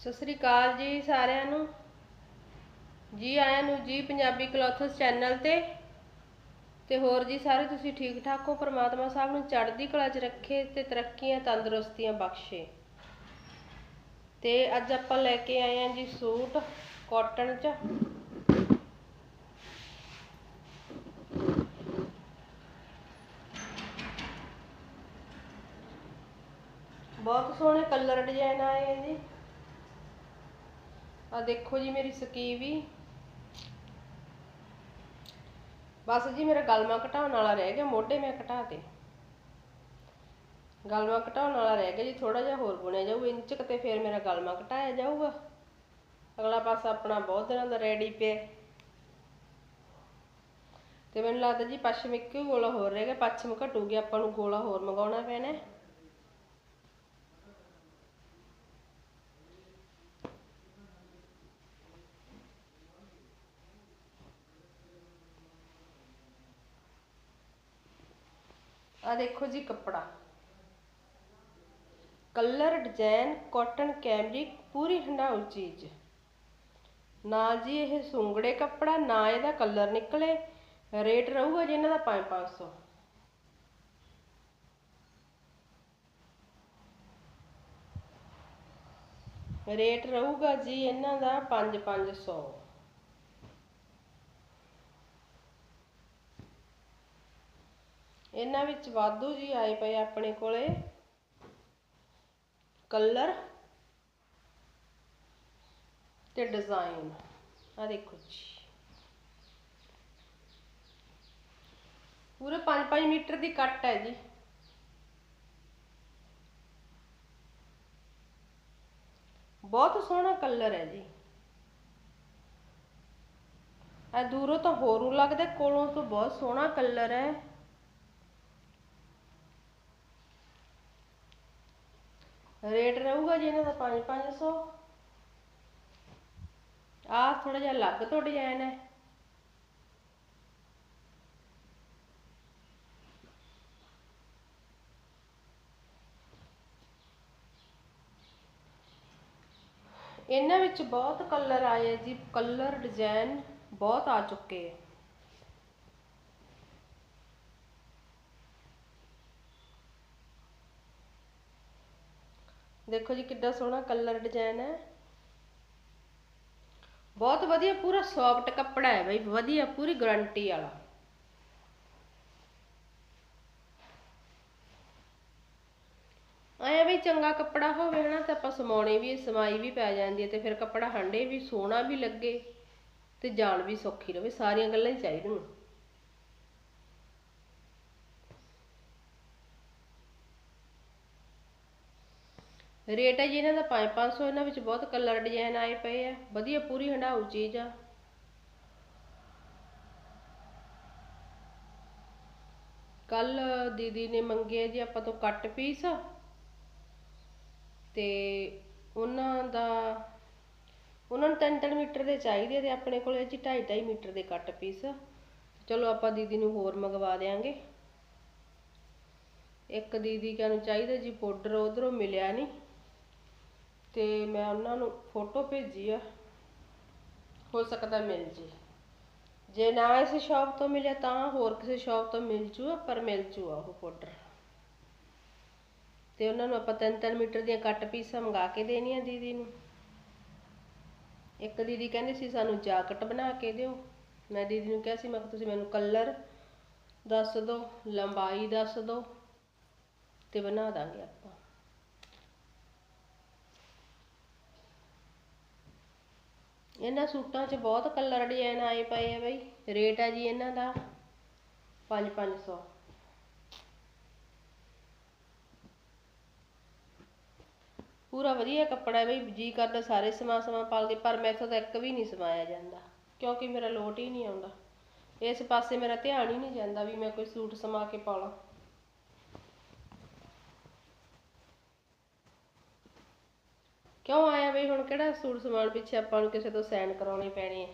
ਸਤਿ ਸ੍ਰੀ ਅਕਾਲ ਜੀ ਸਾਰਿਆਂ ਨੂੰ। ਜੀ ਆਇਆਂ ਨੂੰ ਜੀ ਪੰਜਾਬੀ ਕਲੋਥਸ ਚੈਨਲ ਤੇ। ਤੇ ਹੋਰ ਜੀ ਸਾਰੇ ਤੁਸੀਂ ਠੀਕ ਠਾਕ ਹੋ? ਪ੍ਰਮਾਤਮਾ ਸਾਹਿਬ ਨੂੰ ਚੜ੍ਹਦੀ ਕਲਾ 'ਚ ਰੱਖੇ ਤੇ ਤਰੱਕੀਆਂ, ਤੰਦਰੁਸਤੀਆਂ ਬਖਸ਼ੇ। ਤੇ ਅੱਜ ਆਪਾਂ ਲੈ ਕੇ ਆਏ ਆਂ ਜੀ ਸੂਟ ਕਾਟਨ 'ਚ। ਬਹੁਤ ਸੋਹਣੇ ਕਲਰ ਡਿਜ਼ਾਈਨ ਆਏ ਆ ਜੀ। ਆ ਦੇਖੋ ਜੀ ਮੇਰੀ ਸਕੀਵੀ ਬਸ ਜੀ ਮੇਰਾ ਗਲਮਾ ਘਟਾਉਣ ਵਾਲਾ ਰਹਿ ਗਿਆ, ਮੋਢੇ ਮੈਂ ਘਟਾ ਤੇ। ਗਲਮਾ ਘਟਾਉਣ ਵਾਲਾ ਰਹਿ ਗਿਆ ਜੀ ਥੋੜਾ ਜਿਹਾ ਹੋਰ ਬੁਣਿਆ ਜਾਊ, ਇੰਚ ਤੇ ਫਿਰ ਮੇਰਾ ਗਲਮਾ ਘਟਾਇਆ ਜਾਊਗਾ। ਅਗਲਾ ਪਾਸਾ ਆਪਣਾ ਬਹੁਤ ਦਿਨਾਂ ਦਾ ਰੈਡੀ ਪਿਆ। ਤੇ ਮੈਨੂੰ ਲੱਗਦਾ ਜੀ ਪੱਛਮ ਇੱਕੋ ਗੋਲਾ ਹੋਰ ਰਹਿ ਗਿਆ, ਪੱਛਮ ਘਟੂਗੀ, ਆਪਾਂ ਨੂੰ ਗੋਲਾ ਹੋਰ ਮੰਗਾਉਣਾ ਪੈਣਾ। ਆ ਦੇਖੋ ਜੀ ਕੱਪੜਾ। ਕਲਰ, ਡਿਜ਼ਾਈਨ ਕਾਟਨ ਕੈਮਰਿਕ ਪੂਰੀ ਹੰਡਾਉ ਚੀਜ਼। ਨਾ ਜੀ ਇਹ ਸੁੰਗੜੇ ਕੱਪੜਾ, ਨਾ ਇਹਦਾ ਕਲਰ ਨਿਕਲੇ। ਰੇਟ ਰਹੂਗਾ ਜੀ ਇਹਨਾਂ ਦਾ 5-500 ਰੇਟ ਰਹੂਗਾ ਜੀ ਇਹਨਾਂ ਦਾ 5-500 ਇਹਨਾਂ ਵਿੱਚ ਵਾਧੂ ਜੀ ਆਏ ਪਏ ਆਪਣੇ ਕੋਲੇ। ਕਲਰ ਤੇ ਡਿਜ਼ਾਈਨ ਆ ਦੇਖੋ ਜੀ। ਪੂਰੇ 5-5 ਮੀਟਰ ਦੀ ਕੱਟ ਹੈ ਜੀ। ਬਹੁਤ ਸੋਹਣਾ ਕਲਰ ਹੈ ਜੀ। ਆ ਦੂਰੋਂ ਤਾਂ ਹੋਰੂ ਲੱਗਦਾ, ਕੋਲੋਂ ਤੋਂ ਬਹੁਤ ਸੋਹਣਾ ਕਲਰ ਹੈ। ਰੇਟ ਰਹੂਗਾ ਜੀ ਇਹਨਾਂ ਦਾ 5-500 ਆ ਥੋੜਾ ਜਿਹਾ ਅਲੱਗ ਤੋਂ ਡਿਜ਼ਾਈਨ ਹੈ। ਇਹਨਾਂ ਵਿੱਚ ਬਹੁਤ ਕਲਰ ਆਏ ਜੀ ਕਲਰ ਡਿਜ਼ਾਈਨ ਬਹੁਤ ਆ ਚੁੱਕੇ ਹੈ ਦੇਖੋ ਜੀ ਕਿੱਡਾ ਸੋਹਣਾ ਕਲਰ ਡਿਜ਼ਾਈਨ ਹੈ। ਬਹੁਤ ਵਧੀਆ ਪੂਰਾ ਸੌਫਟ ਕੱਪੜਾ ਹੈ ਬਈ, ਵਧੀਆ ਪੂਰੀ ਗਾਰੰਟੀ ਵਾਲਾ। ਆਇਆ ਵੀ ਚੰਗਾ ਕੱਪੜਾ ਹੋਵੇ ਹਨਾ ਤਾਂ ਆਪਾਂ ਸਮਾਉਣੇ ਵੀ, ਸਮਾਈ ਵੀ ਪੈ ਜਾਂਦੀ ਹੈ ਤੇ ਫਿਰ ਕੱਪੜਾ ਹੰਡੇ ਵੀ, ਸੋਹਣਾ ਵੀ ਲੱਗੇ ਤੇ ਜਾਣ ਵੀ ਸੌਖੀ ਰਵੇ ਸਾਰੀਆਂ ਗੱਲਾਂ ਹੀ ਚਾਹੀਦੀਆਂ। ਰੇਟ ਹੈ ਜੀ ਇਹਨਾਂ ਦਾ 5-500 ਇਹਨਾਂ ਵਿੱਚ ਬਹੁਤ ਕਲਰ ਡਿਜ਼ਾਈਨ ਆਏ ਪਏ ਆ। ਵਧੀਆ ਪੂਰੀ ਹੰਡਾਊ ਚੀਜ਼ ਆ। ਕੱਲ ਦੀਦੀ ਨੇ ਮੰਗੇ ਜੀ ਆਪਾਂ ਤੋਂ ਕੱਟ ਪੀਸ ਤੇ ਉਹਨਾਂ ਦਾ, ਉਹਨਾਂ ਨੂੰ 3-3 ਮੀਟਰ ਦੇ ਚਾਹੀਦੇ ਤੇ ਆਪਣੇ ਕੋਲ ਜੀ 2.5-2.5 ਮੀਟਰ ਦੇ ਕੱਟ ਪੀਸ ਚਲੋ ਆਪਾਂ ਦੀਦੀ ਨੂੰ ਹੋਰ ਮੰਗਵਾ ਦੇਾਂਗੇ ਇੱਕ ਦੀਦੀ ਕਾ ਨੂੰ ਚਾਹੀਦਾ ਜੀ ਪਾਊਡਰ ਉਧਰੋਂ ਮਿਲਿਆ ਨਹੀਂ ਤੇ ਮੈਂ ਉਹਨਾਂ ਨੂੰ ਫੋਟੋ ਭੇਜੀ ਆ। ਹੋ ਸਕਦਾ ਮਿਲ ਜੇ। ਜੇ ਨਾ ਇਸ ਸ਼ਾਪ ਤੋਂ ਮਿਲਿਆ ਤਾਂ ਹੋਰ ਕਿਸੇ ਸ਼ਾਪ ਤੋਂ ਮਿਲ ਜੂਗਾ ਪਰ ਮਿਲ ਜੂਗਾ ਉਹ ਪਾਊਡਰ ਤੇ ਉਹਨਾਂ ਨੂੰ ਆਪਾਂ 3-3 ਮੀਟਰ ਦੀਆਂ ਕੱਟ ਪੀਸਾਂ ਮੰਗਾ ਕੇ ਦੇਣੀਆਂ ਦੀਦੀ ਨੂੰ। ਇੱਕ ਦੀਦੀ ਕਹਿੰਦੀ ਸੀ, ਸਾਨੂੰ ਜਾਕਟ ਬਣਾ ਕੇ ਦਿਓ। ਮੈਂ ਦੀਦੀ ਨੂੰ ਕਿਹਾ ਸੀ, ਮੈਂ ਤੁਸੀਂ ਮੈਨੂੰ ਕਲਰ ਦੱਸ ਦਿਓ, ਲੰਬਾਈ ਦੱਸ ਦਿਓ ਤੇ ਬਣਾ ਦਾਂਗੇ ਆਪਾਂ। ਇਹਨਾਂ ਸੂਟਾਂ 'ਚ ਬਹੁਤ ਕਲਰ ਡਿਜ਼ਾਈਨ ਆਏ ਪਏ ਆ ਬਈ। ਰੇਟ ਹੈ ਜੀ ਇਹਨਾਂ ਦਾ 5-500 ਪੂਰਾ ਵਧੀਆ ਕੱਪੜਾ ਬਈ, ਜੀ ਕਰਦਾ ਸਾਰੇ ਸਮਾ ਸਮਾ ਪਾਲਦੇ ਪਰ ਮੈਥੋਂ ਤਾਂ ਇੱਕ ਵੀ ਨਹੀਂ ਸਮਾਇਆ ਜਾਂਦਾ, ਕਿਉਂਕਿ ਮੇਰਾ ਲੋਟ ਹੀ ਨਹੀਂ ਆਉਂਦਾ। ਇਸ ਪਾਸੇ ਮੇਰਾ ਧਿਆਨ ਹੀ ਨਹੀਂ ਜਾਂਦਾ ਵੀ ਮੈਂ ਕੋਈ ਸੂਟ ਸਮਾ ਕੇ ਪਾਲਾਂ ਕਿਉਂ ਆਇਆ ਬਈ ਹੁਣ ਕਿਹੜਾ ਸੂਟ ਸਮਾਨ ਪਿੱਛੇ ਆਪਾਂ ਨੂੰ ਕਿਸੇ ਤੋਂ ਸਾਈਨ ਕਰਾਉਣੇ ਪੈਣੇ ਆ?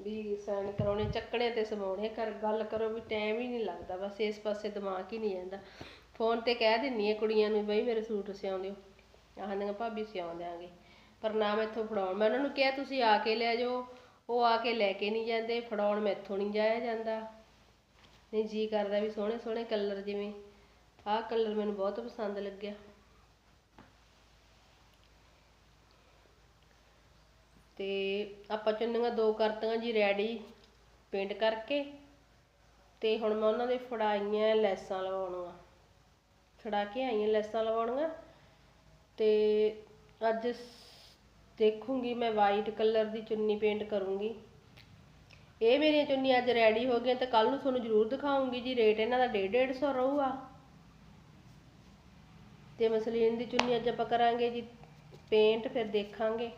ਵੀ ਸਾਈਨ ਕਰਾਉਣੇ, ਚੱਕਣੇ ਤੇ ਸਮਾਉਣੇ ਕਰ ਗੱਲ ਕਰੋ ਵੀ ਟਾਈਮ ਹੀ ਨਹੀਂ ਲੱਗਦਾ, ਬਸ ਇਸ ਪਾਸੇ ਦਿਮਾਗ ਹੀ ਨਹੀਂ ਜਾਂਦਾ। ਫੋਨ ਤੇ ਕਹਿ ਦਿੰਨੀ ਆ ਕੁੜੀਆਂ ਨੂੰ, ਬਈ ਮੇਰੇ ਸੂਟ ਸਿਉਂ ਦਿਓ। ਆਹਨੀਆਂ ਭਾਬੀ ਸਿਉਂ ਦਿਆਂਗੇ। ਪਰ ਨਾ ਮੈਥੋਂ ਫੜਾਉਣ, ਮੈਂ ਉਹਨਾਂ ਨੂੰ ਕਿਹਾ, ਤੁਸੀਂ ਆ ਕੇ ਲੈ ਜਾਓ। ਉਹ ਆ ਕੇ ਲੈ ਕੇ ਨਹੀਂ ਜਾਂਦੇ, ਫੜਾਉਣ ਮੈਥੋਂ ਨਹੀਂ ਜਾਇਆ ਜਾਂਦਾ। ਨਹੀਂ ਜੀ ਕਰਦਾ ਵੀ ਸੋਹਣੇ ਸੋਹਣੇ ਕਲਰ ਜਿਵੇਂ। ਆਹ ਕਲਰ ਮੈਨੂੰ ਬਹੁਤ ਪਸੰਦ ਲੱਗਿਆ। ਤੇ ਆਪਾਂ ਚੁੰਨੀਆਂ ਦੋ ਕਰਤੀਆਂ ਜੀ ਰੈਡੀ ਪੇਂਟ ਕਰਕੇ ਤੇ ਹੁਣ ਮੈਂ ਉਹਨਾਂ ਦੇ ਫੜਾਈਆਂ ਲੈਸਾਂ ਲਵਾਉਣੀਆਂ। ਫੜਾ ਕੇ ਆਈਆਂ ਲੈਸਾਂ ਲਵਾਉਣੀਆਂ ਤੇ ਅੱਜ ਦੇਖੂੰਗੀ ਮੈਂ ਵਾਈਟ ਕਲਰ ਦੀ ਚੁੰਨੀ ਪੇਂਟ ਕਰੂੰਗੀ। ਇਹ ਮੇਰੀਆਂ ਚੁੰਨੀਆਂ ਅੱਜ ਰੈਡੀ ਹੋ ਗਈਆਂ ਤੇ ਕੱਲ ਨੂੰ ਤੁਹਾਨੂੰ ਜ਼ਰੂਰ ਦਿਖਾਉਂਗੀ ਜੀ, ਰੇਟ ਇਹਨਾਂ ਦਾ 1.5 150 ਰਹੂਗਾ। ਤੇ ਮਸਲੀਨ ਦੀ ਚੁੰਨੀ ਅੱਜ ਆਪਾਂ ਕਰਾਂਗੇ ਜੀ, ਪੇਂਟ ਫਿਰ ਦੇਖਾਂਗੇ।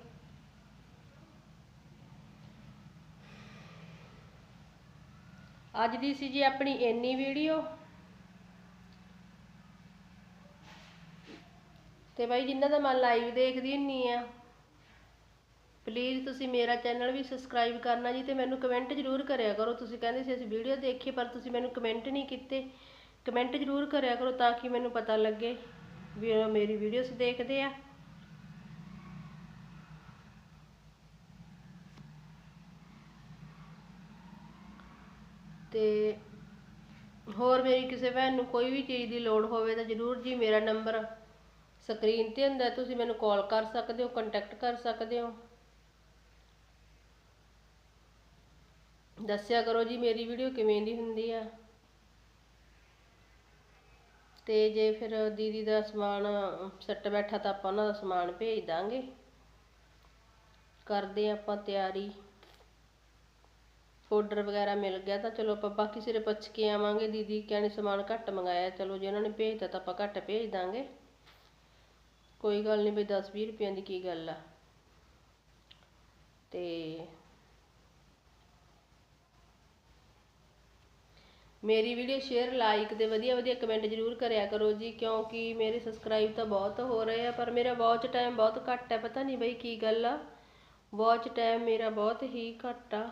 ਅੱਜ ਦੀ ਸੀ ਜੀ ਆਪਣੀ ਇੰਨੀ ਵੀਡੀਓ। ਤੇ ਬਾਈ ਜਿਨ੍ਹਾਂ ਦਾ ਮੈਂ ਲਾਈਵ ਦੇਖਦੀ ਹੁੰਨੀ ਆ ਪਲੀਜ਼ ਤੁਸੀਂ ਮੇਰਾ ਚੈਨਲ ਵੀ ਸਬਸਕ੍ਰਾਈਬ ਕਰਨਾ ਜੀ ਤੇ ਮੈਨੂੰ ਕਮੈਂਟ ਜ਼ਰੂਰ ਕਰਿਆ ਕਰੋ। ਤੁਸੀਂ ਕਹਿੰਦੇ ਸੀ ਅਸੀਂ ਵੀਡੀਓ ਦੇਖੀ, ਪਰ ਤੁਸੀਂ ਮੈਨੂੰ ਕਮੈਂਟ ਨਹੀਂ ਕੀਤੇ। ਕਮੈਂਟ ਜ਼ਰੂਰ ਕਰਿਆ ਕਰੋ ਤਾਂ ਕਿ ਮੈਨੂੰ ਪਤਾ ਲੱਗੇ ਵੀ ਮੇਰੀ ਵੀਡੀਓਜ਼ ਦੇਖਦੇ ਆ। ਤੇ ਹੋਰ ਮੇਰੀ ਕਿਸੇ ਭੈਣ ਨੂੰ ਕੋਈ ਵੀ ਚੀਜ਼ ਦੀ ਲੋੜ ਹੋਵੇ ਤਾਂ ਜ਼ਰੂਰ ਜੀ ਮੇਰਾ ਨੰਬਰ ਸਕਰੀਨ ਤੇ ਹੁੰਦਾ, ਤੁਸੀਂ ਮੈਨੂੰ ਕਾਲ ਕਰ ਸਕਦੇ ਹੋ ਕੰਟੈਕਟ ਕਰ ਸਕਦੇ ਹੋ। ਦੱਸਿਆ ਕਰੋ ਜੀ ਮੇਰੀ ਵੀਡੀਓ ਕਿਵੇਂ ਦੀ ਹੁੰਦੀ ਆ। ਤੇ ਜੇ ਫਿਰ ਦੀਦੀ ਦਾ ਸਮਾਨ ਸੱਟ ਬੈਠਾ ਤਾਂ ਆਪਾਂ ਉਹਨਾਂ ਦਾ ਸਮਾਨ ਭੇਜ ਦਾਂਗੇ। ਕਰਦੇ ਹਾਂ ਆਪਾਂ ਤਿਆਰੀ। ਆਰਡਰ ਵਗੈਰਾ ਮਿਲ ਗਿਆ ਤਾਂ ਚਲੋ ਆਪਾਂ ਬਾਕੀ ਸਿਰੇ ਪੁੱਛ ਕੇ ਆਵਾਂਗੇ। ਦੀਦੀ ਕਹਿੰਦੇ ਸਮਾਨ ਘੱਟ ਮੰਗਾਇਆ, ਚਲੋ ਜੇ ਉਹਨਾਂ ਨੇ ਭੇਜਤਾ ਤਾਂ ਆਪਾਂ ਘੱਟ ਭੇਜ ਦਾਂਗੇ। ਕੋਈ ਗੱਲ ਨਹੀਂ ਬਈ 10 20 ਰੁਪਈਆਂ ਦੀ ਕੀ ਗੱਲ ਆ। ਤੇ ਮੇਰੀ ਵੀਡੀਓ ਸ਼ੇਅਰ ਲਾਈਕ ਤੇ ਵਧੀਆ ਵਧੀਆ ਕਮੈਂਟ ਜ਼ਰੂਰ ਕਰਿਆ ਕਰੋ ਜੀ, ਕਿਉਂਕਿ ਮੇਰੇ ਸਬਸਕ੍ਰਾਈਬ ਤਾਂ ਬਹੁਤ ਹੋ ਰਹੇ ਆ, ਪਰ ਮੇਰਾ ਵਾਚ ਟਾਈਮ ਬਹੁਤ ਘੱਟ ਹੈ ਪਤਾ ਨਹੀਂ ਬਈ ਕੀ ਗੱਲ ਆ। ਵਾਚ ਟਾਈਮ ਮੇਰਾ ਬਹੁਤ ਹੀ ਘੱਟ ਆ।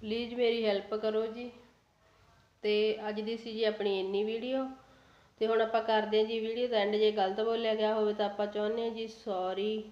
ਪਲੀਜ਼ ਮੇਰੀ ਹੈਲਪ ਕਰੋ ਜੀ। ਤੇ ਅੱਜ ਦੀ ਸੀ ਜੀ ਆਪਣੀ ਇੰਨੀ ਵੀਡੀਓ। ਤੇ ਹੁਣ ਆਪਾਂ ਕਰਦੇ ਹਾਂ ਜੀ ਵੀਡੀਓ। ਦਾ ਐਂਡ ਜੇ ਗਲਤ ਬੋਲਿਆ ਗਿਆ ਹੋਵੇ ਤਾਂ ਆਪਾਂ ਚਾਹੁੰਦੇ ਹਾਂ ਜੀ ਸੌਰੀ